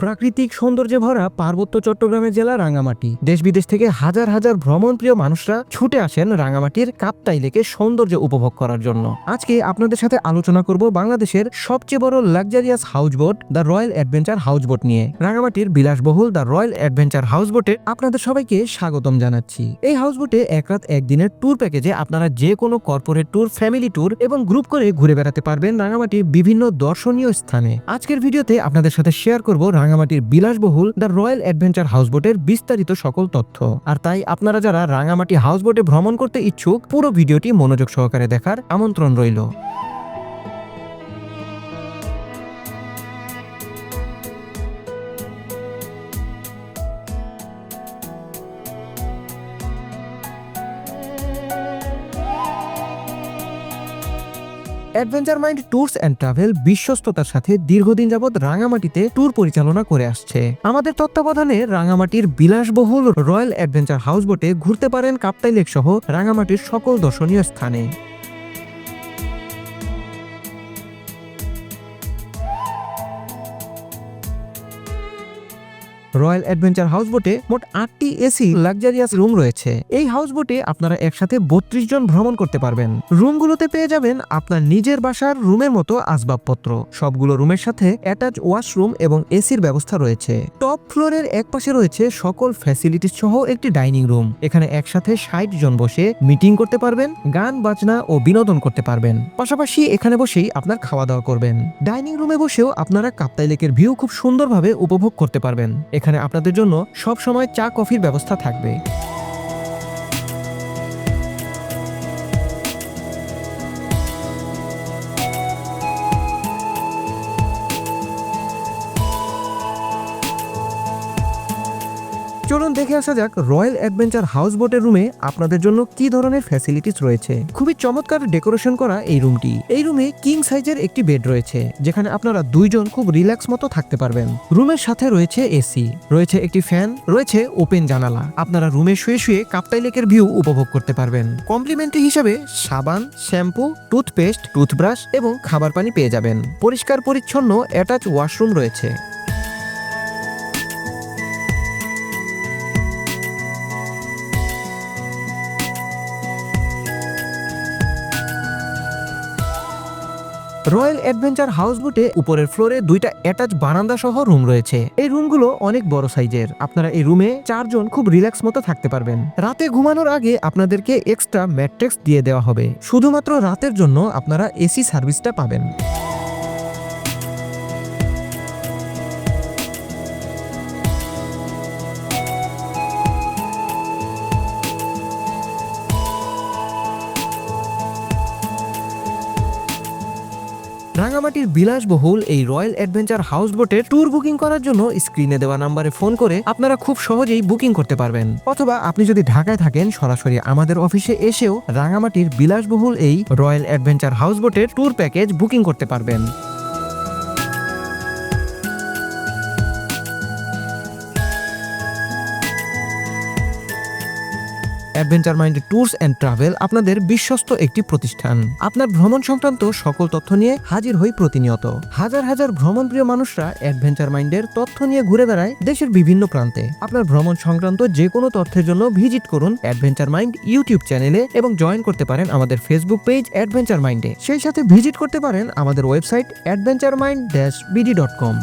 প্রাকৃতিক সৌন্দর্যে ভরা পার্বত্য চট্টগ্রামের জেলা রাঙামাটি দেশ বিদেশ থেকে হাজার হাজার ভ্রমণপ্রিয় মানুষরা ছুটে আসেন রাঙামাটির কাপ্তাই লেকে সৌন্দর্য উপভোগ করার জন্য। আজকে আপনাদের সাথে আলোচনা করব বাংলাদেশের সবচেয়ে বড় luxurious houseboat the royal adventure houseboat নিয়ে। রাঙামাটির বিলাসবহুল দ্য রয়্যাল অ্যাডভেঞ্চার হাউসবোটে আপনাদের সবাইকে স্বাগতম জানাচ্ছি। এই হাউসবোটে এক রাত একদিনের ট্যুর প্যাকেজে আপনারা যে কোনো কর্পোরেট ট্যুর ফ্যামিলি ট্যুর এবং গ্রুপ করে ঘুরে বেড়াতে পারবেন রাঙামাটির বিভিন্ন দর্শনীয় স্থানে। আজকের ভিডিওতে আপনাদের সাথে শেয়ার করব রাঙামাটির বিলাসবহুল দ্য রয়্যাল অ্যাডভেঞ্চার হাউসবোটের বিস্তারিত সকল তথ্য। আর তাই আপনারা যারা রাঙামাটি হাউসবোটে ভ্রমণ করতে ইচ্ছুক, পুরো ভিডিওটি মনোযোগ সহকারে দেখার আমন্ত্রণ রইল। Adventure mind tours and travel বিশ্বস্ততার সাথে দীর্ঘদিন যাবৎ রাঙামাটিতে ট্যুর পরিচালনা করে আসছে। আমাদের তত্ত্বাবধানে রাঙামাটির বিলাসবহুল রয়্যাল অ্যাডভেঞ্চার হাউস বোটে ঘুরতে পারেন কাপ্তাই লেক সহ রাঙামাটির সকল দর্শনীয় স্থানে। রয়্যাল অ্যাডভেঞ্চার হাউস বোটে মোট আটটি এসি লাক্সারিয়াস রুম রয়েছে। এই হাউস বোটে আপনারা একসাথে বত্রিশ জন ভ্রমণ করতে পারবেন। রুমগুলোতে পেয়ে যাবেন আপনার নিজের বাসার রুমের মতো আসবাবপত্র। সবগুলো রুমের সাথে অ্যাটাচ ওয়াশরুম এবং এসির ব্যবস্থা রয়েছে। টপ ফ্লোরের এক পাশে রয়েছে সকল ফ্যাসিলিটিস সহ একটি ডাইনিং রুম। এখানে একসাথে ষাট জন বসে মিটিং করতে পারবেন, গান, বাজনা ও বিনোদন করতে পারবেন। পাশাপাশি এখানে বসেই আপনার খাওয়া দাওয়া করবেন। ডাইনিং রুমে বসেও আপনারা কাপ্তাই লেকের ভিউ খুব সুন্দরভাবে উপভোগ করতে পারবেন। এখানে আপনাদের জন্য সব সময় চা কফির ব্যবস্থা থাকবে। চলুন দেখে আসা যাক রয়্যাল অ্যাডভেঞ্চার হাউস বোটের রুমে আপনাদের জন্য কি ধরনের ফ্যাসিলিটিস রয়েছে। খুবই চমৎকার ডেকোরেশন করা এই রুমটি। এই রুমে কিং সাইজের একটি বেড রয়েছে, যেখানে আপনারা দুইজন খুব রিল্যাক্স মতো থাকতে পারবেন। রুমের সাথে রয়েছে এসি রয়েছে একটি ফ্যান রয়েছে ওপেন জানালা। আপনারা রুমে শুয়ে শুয়ে কাপ্তাই লেকের ভিউ উপভোগ করতে পারবেন। কমপ্লিমেন্টারি হিসাবে সাবান শ্যাম্পু টুথপেস্ট টুথব্রাশ এবং খাবার পানি পেয়ে যাবেন। পরিষ্কার পরিচ্ছন্ন অ্যাটাচ ওয়াশরুম রয়েছে। রয়্যাল অ্যাডভেঞ্চার হাউস বোটে উপরের ফ্লোরে দুইটা অ্যাটাচ বারান্দা সহ রুম রয়েছে। এই রুমগুলো অনেক বড় সাইজের। আপনারা এই রুমে চারজন খুব রিল্যাক্স মতো থাকতে পারবেন। রাতে ঘুমানোর আগে আপনাদেরকে এক্সট্রা ম্যাট্রেক্স দিয়ে দেওয়া হবে। শুধুমাত্র রাতের জন্য আপনারা এসি সার্ভিসটা পাবেন। রাঙামাটির বিলাসবহুল এই রয়্যাল অ্যাডভেঞ্চার হাউস বোটের ট্যুর বুকিং করার জন্য স্ক্রিনে দেওয়া নাম্বারে ফোন করে আপনারা খুব সহজেই বুকিং করতে পারবেন। অথবা আপনি যদি ঢাকায় থাকেন, সরাসরি আমাদের অফিসে এসেও রাঙামাটির বিলাসবহুল এই রয়্যাল অ্যাডভেঞ্চার হাউস বোটের ট্যুর প্যাকেজ বুকিং করতে পারবেন। Adventure mind tours and travel আপনাদের বিশ্বস্ত একটি প্রতিষ্ঠান। আপনার ভ্রমণ সংক্রান্ত সকল তথ্য নিয়ে হাজির হই প্রতিনিয়ত। হাজার হাজার ভ্রমণপ্রিয় মানুষরা অ্যাডভেঞ্চার মাইন্ডের তথ্য নিয়ে ঘুরে বেড়ায় দেশের বিভিন্ন প্রান্তে। আপনার ভ্রমণ সংক্রান্ত যে কোনো তথ্যের জন্য ভিজিট করুন অ্যাডভেঞ্চার মাইন্ড ইউটিউব চ্যানেলে এবং জয়েন করতে পারেন আমাদের ফেসবুক পেজ অ্যাডভেঞ্চার মাইন্ডে সেই সাথে ভিজিট করতে পারেন আমাদের website adventure mind dash BD dot com